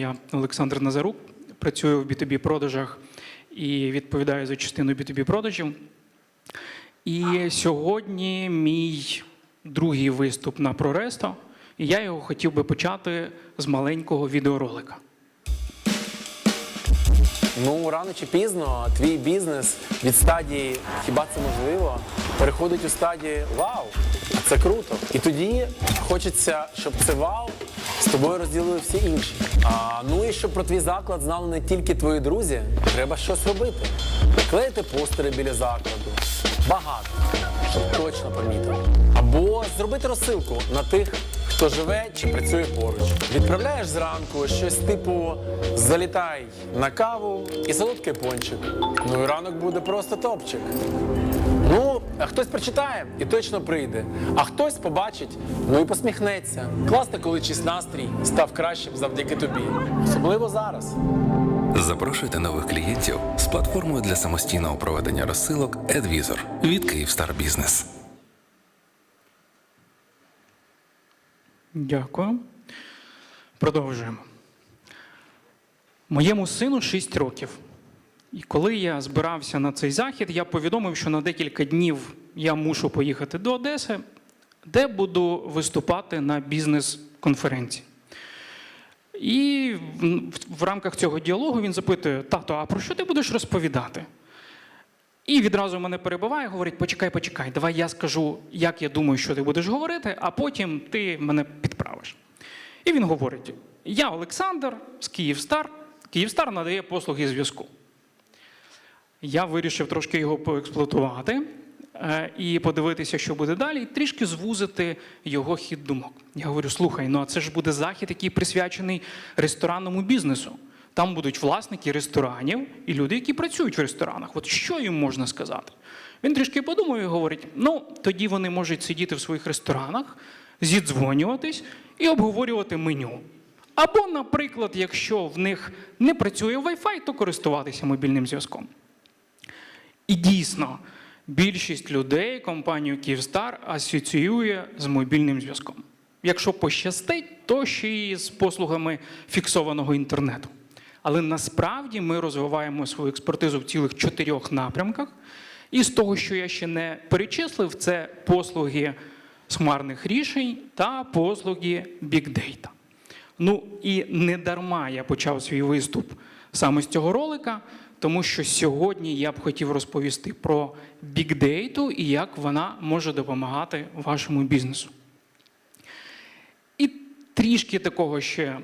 я Олександр Назарук, працюю в B2B продажах і відповідаю за частину B2B продажів. І сьогодні мій другий виступ на Проресто, і я його хотів би почати з маленького відеоролика. Ну, рано чи пізно твій бізнес від стадії хіба це можливо переходить у стадію вау, це круто. І тоді хочеться, щоб це вау тобою розділили всі інші. А, ну і щоб про твій заклад знали не тільки твої друзі, треба щось робити. Клеїти постери біля закладу. Багато, щоб точно помітили. Або зробити розсилку на тих, хто живе чи працює поруч. Відправляєш зранку щось типу залітай на каву і солодкий пончик. Ну і ранок буде просто топчик. Хтось прочитає і точно прийде, а хтось побачить, ну і посміхнеться. Класно, коли чийсь настрій став кращим завдяки тобі. Особливо зараз. Запрошуйте нових клієнтів з платформою для самостійного проведення розсилок AdVisor від Kyivstar Business. Дякую. Продовжуємо. Моєму сину 6 років. І коли я збирався на цей захід, я повідомив, що на декілька днів я мушу поїхати до Одеси, де буду виступати на бізнес-конференції. І в, рамках цього діалогу він запитує: тато, а про що ти будеш розповідати? І відразу мене перебиває, говорить: почекай, почекай, давай я скажу, як я думаю, що ти будеш говорити, а потім ти мене підправиш. І він говорить: я Олександр з Київстар. Київстар надає послуги зв'язку. Я вирішив трошки його поексплуатувати і подивитися, що буде далі, і трішки звузити його хід думок. Я говорю: слухай, ну а це ж буде захід, який присвячений ресторанному бізнесу. Там будуть власники ресторанів і люди, які працюють в ресторанах. От що їм можна сказати? Він трішки подумав і говорить: ну, тоді вони можуть сидіти в своїх ресторанах, зідзвонюватись і обговорювати меню. Або, наприклад, якщо в них не працює Wi-Fi, то користуватися мобільним зв'язком. І дійсно, більшість людей компанію Київстар асоціює з мобільним зв'язком. Якщо пощастить, то ще й з послугами фіксованого інтернету. Але насправді ми розвиваємо свою експертизу в цілих чотирьох напрямках. І з того, що я ще не перечислив, це послуги смарних рішень та послуги Data. Ну і не дарма я почав свій виступ саме з цього ролика, тому що сьогодні я б хотів розповісти про Data і як вона може допомагати вашому бізнесу. І трішки такого ще е,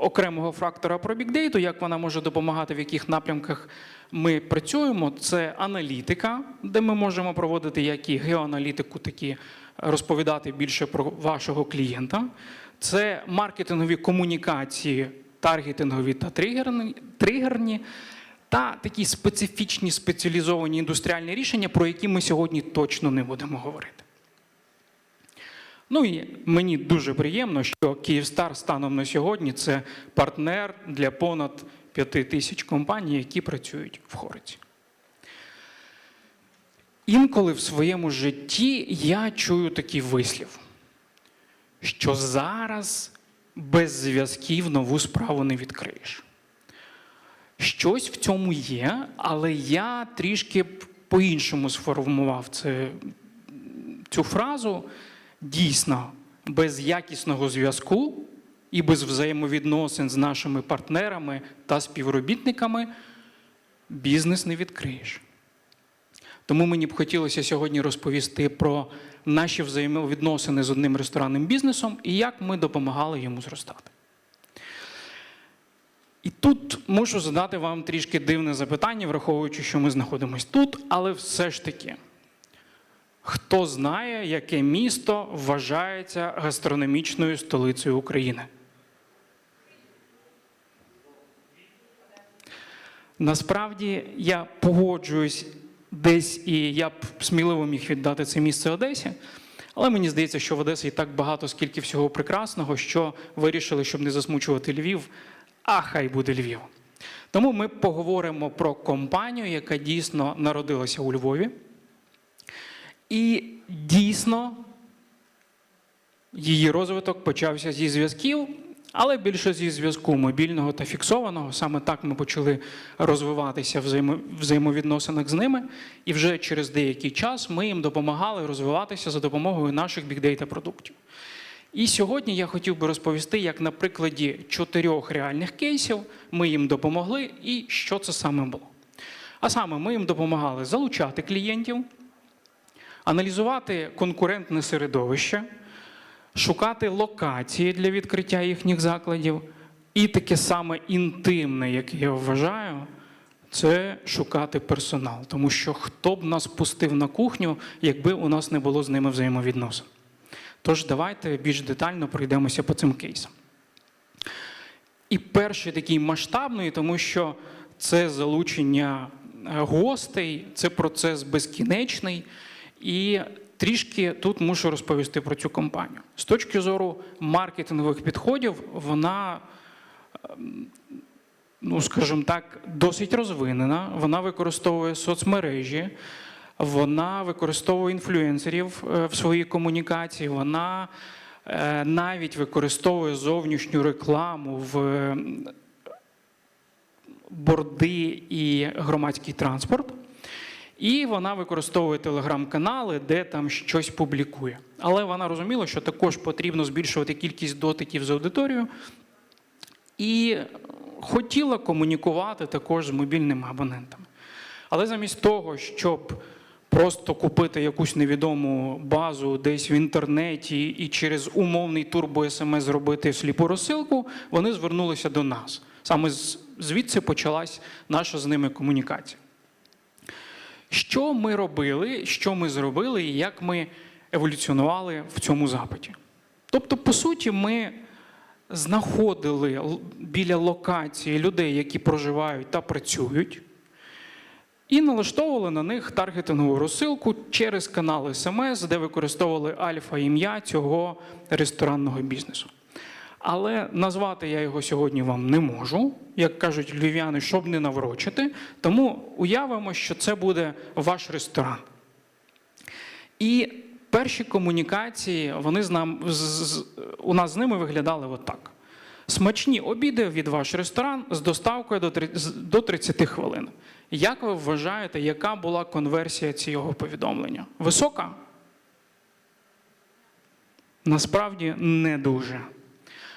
окремого фактора про Data, як вона може допомагати, в яких напрямках ми працюємо. Це аналітика, де ми можемо проводити як і геоаналітику, так і розповідати більше про вашого клієнта. Це маркетингові комунікації, таргетингові та тригерні та такі специфічні спеціалізовані індустріальні рішення, про які ми сьогодні точно не будемо говорити. Ну і мені дуже приємно, що Київстар станом на сьогодні це партнер для понад 5 тисяч компаній, які працюють в Хориці. Інколи в своєму житті я чую такий вислів, що зараз без зв'язків нову справу не відкриєш. Щось в цьому є, але я трішки по-іншому сформував це, цю фразу. Дійсно, без якісного зв'язку і без взаємовідносин з нашими партнерами та співробітниками бізнес не відкриєш. Тому мені б хотілося сьогодні розповісти про наші взаємовідносини з одним ресторанним бізнесом і як ми допомагали йому зростати. І тут мушу задати вам трішки дивне запитання, враховуючи, що ми знаходимося тут, але все ж таки. Хто знає, яке місто вважається гастрономічною столицею України? Насправді я погоджуюсь десь, і я б сміливо міг віддати це місце Одесі, але мені здається, що в Одесі і так багато, скільки всього прекрасного, що вирішили, щоб не засмучувати Львів, а хай буде Львів. Тому ми поговоримо про компанію, яка дійсно народилася у Львові. І дійсно її розвиток почався зі зв'язків, Але більше зі зв'язку мобільного та фіксованого, саме так ми почали розвиватися в взаємо- взаємовідносинах з ними. І вже через деякий час ми їм допомагали розвиватися за допомогою наших бікдейта продуктів. І сьогодні я хотів би розповісти, як на прикладі чотирьох реальних кейсів ми їм допомогли і що це саме було. А саме ми їм допомагали залучати клієнтів, аналізувати конкурентне середовище, шукати локації для відкриття їхніх закладів. І таке саме інтимне, яке я вважаю, це шукати персонал. Тому що хто б нас пустив на кухню, якби у нас не було з ними взаємовідносин. Тож давайте більш детально пройдемося по цим кейсам. І перший такий масштабний, тому що це залучення е, гостей, це процес безкінечний. І трішки тут мушу розповісти про цю компанію. З точки зору маркетингових підходів, вона, ем, ну скажімо так, досить розвинена. Вона використовує соцмережі, вона використовує інфлюенсерів е, в своїй комунікації. Вона е, навіть використовує зовнішню рекламу в е, борди і громадський транспорт. І вона використовує телеграм-канали, де там щось публікує. Але вона розуміла, що також потрібно збільшувати кількість дотиків з аудиторією. І хотіла комунікувати також з мобільними абонентами. Але замість того, щоб просто купити якусь невідому базу десь в інтернеті і через умовний турбо СМС зробити сліпу розсилку, вони звернулися до нас. Саме звідси почалась наша з ними комунікація. Що ми робили, що ми зробили і як ми еволюціонували в цьому запиті? Тобто, по суті, ми знаходили біля локації людей, які проживають та працюють, і налаштовували на них таргетингову розсилку через канал СМС, де використовували альфа-ім'я цього ресторанного бізнесу. Але назвати я його сьогодні вам не можу, як кажуть львів'яни, щоб не наврочити. Тому уявимо, що це буде ваш ресторан. І перші комунікації вони з нам, з, з- у нас з ними виглядали отак. Смачні обіди від ваш ресторан з доставкою до три- з- до 30 хвилин. Як ви вважаєте, яка була конверсія цього повідомлення? Висока? Насправді не дуже.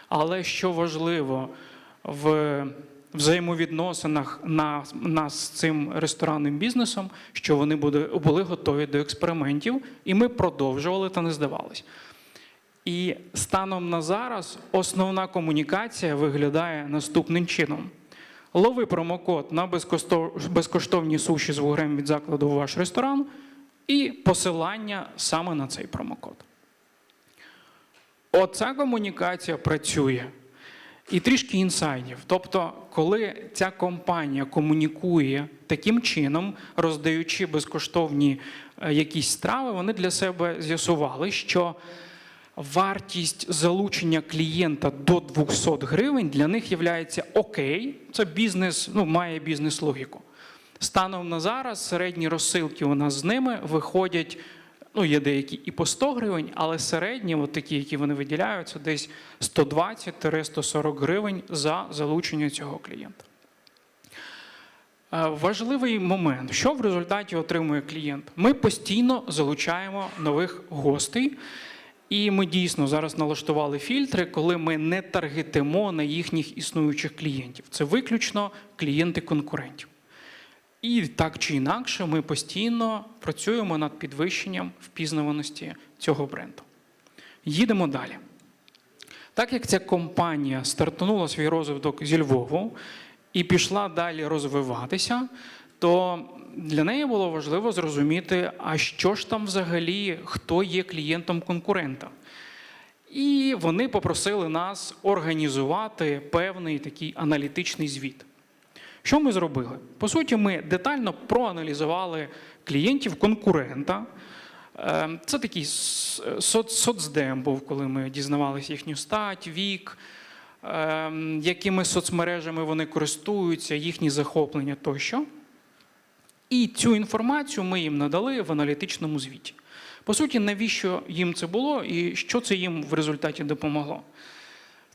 Але що важливо в взаємовідносинах нас, нас з цим ресторанним бізнесом, що вони були готові до експериментів, і ми продовжували та не здавались. І станом на зараз основна комунікація виглядає наступним чином: лови промокод на безкоштовні суші з вугрем від закладу у ваш ресторан, і посилання саме на цей промокод. Оця комунікація працює. І трішки інсайдів. Тобто, коли ця компанія комунікує таким чином, роздаючи безкоштовні е, якісь страви, вони для себе з'ясували, що вартість залучення клієнта до 200 гривень для них є окей, це бізнес, ну, має бізнес-логіку. Станом на зараз середні розсилки у нас з ними виходять. Ну, є деякі і по 100 гривень, але середні, от такі, які вони виділяють, це десь 120-140 гривень за залучення цього клієнта. Е, Важливий момент, що в результаті отримує клієнт. Ми постійно залучаємо нових гостей, і ми дійсно зараз налаштували фільтри, коли ми не таргетимо на їхніх існуючих клієнтів. Це виключно клієнти конкурентів. І так чи інакше, ми постійно працюємо над підвищенням впізнаваності цього бренду. Їдемо далі. Так як ця компанія стартанула свій розвиток зі Львову і пішла далі розвиватися, то для неї було важливо зрозуміти, а що ж там взагалі, хто є клієнтом конкурента. І вони попросили нас організувати певний такий аналітичний звіт. Що ми зробили? По суті, ми детально проаналізували клієнтів конкурента. Е, Це такий соцдем був, коли ми дізнавалися їхню стать, вік, е, якими соцмережами вони користуються, їхні захоплення тощо. І цю інформацію ми їм надали в аналітичному звіті. По суті, навіщо їм це було і що це їм в результаті допомогло?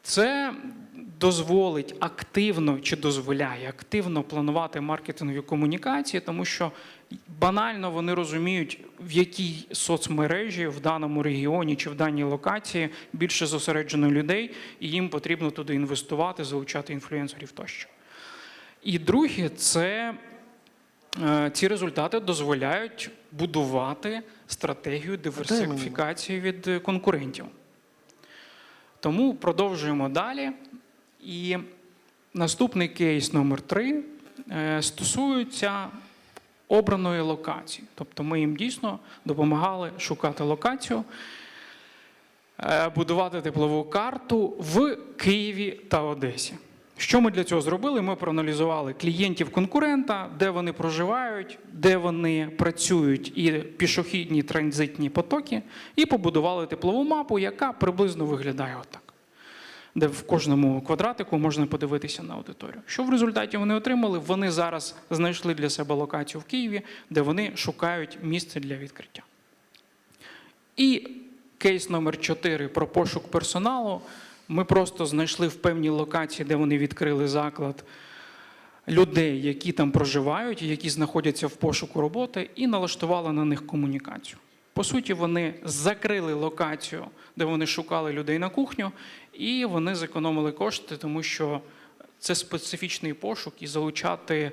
Це дозволить активно чи дозволяє активно планувати маркетингові комунікації, тому що банально вони розуміють, в якій соцмережі в даному регіоні чи в даній локації більше зосереджено людей, і їм потрібно туди інвестувати, залучати інфлюенсерів тощо. І друге, це ці результати дозволяють будувати стратегію диверсифікації від е, конкурентів. Тому продовжуємо далі. І наступний кейс номер три е, стосується обраної локації. Тобто ми їм дійсно допомагали шукати локацію, е, будувати теплову карту в Києві та Одесі. Що ми для цього зробили? Ми проаналізували клієнтів конкурента, де вони проживають, де вони працюють і пішохідні транзитні потоки, і побудували теплову мапу, яка приблизно виглядає отак. Де в кожному квадратику можна подивитися на аудиторію. Що в результаті вони отримали? Вони зараз знайшли для себе локацію в Києві, де вони шукають місце для відкриття. І кейс номер 4 про пошук персоналу. Ми просто знайшли в певній локації, де вони відкрили заклад людей, які там проживають, які знаходяться в пошуку роботи, і налаштували на них комунікацію. По суті, вони закрили локацію, де вони шукали людей на кухню, і вони зекономили кошти, тому що це специфічний пошук, і залучати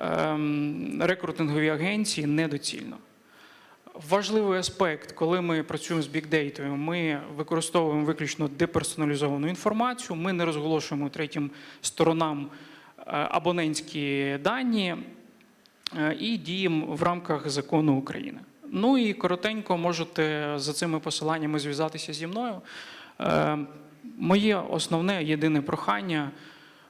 ем, рекрутингові агенції недоцільно. Важливий аспект, коли ми працюємо з бікдейтою, ми використовуємо виключно деперсоналізовану інформацію. Ми не розголошуємо третім сторонам е, абонентські дані е, і діємо в рамках закону України. Ну і коротенько можете за цими посиланнями зв'язатися зі мною. Е, Моє основне єдине прохання.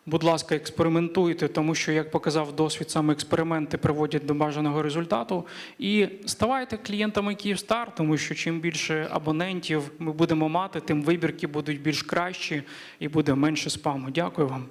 Будь ласка, експериментуйте, тому що, як показав досвід, саме експерименти приводять до бажаного результату. І ставайте клієнтами Київстар, тому що чим більше абонентів ми будемо мати, тим вибірки будуть більш кращі і буде менше спаму. Дякую вам.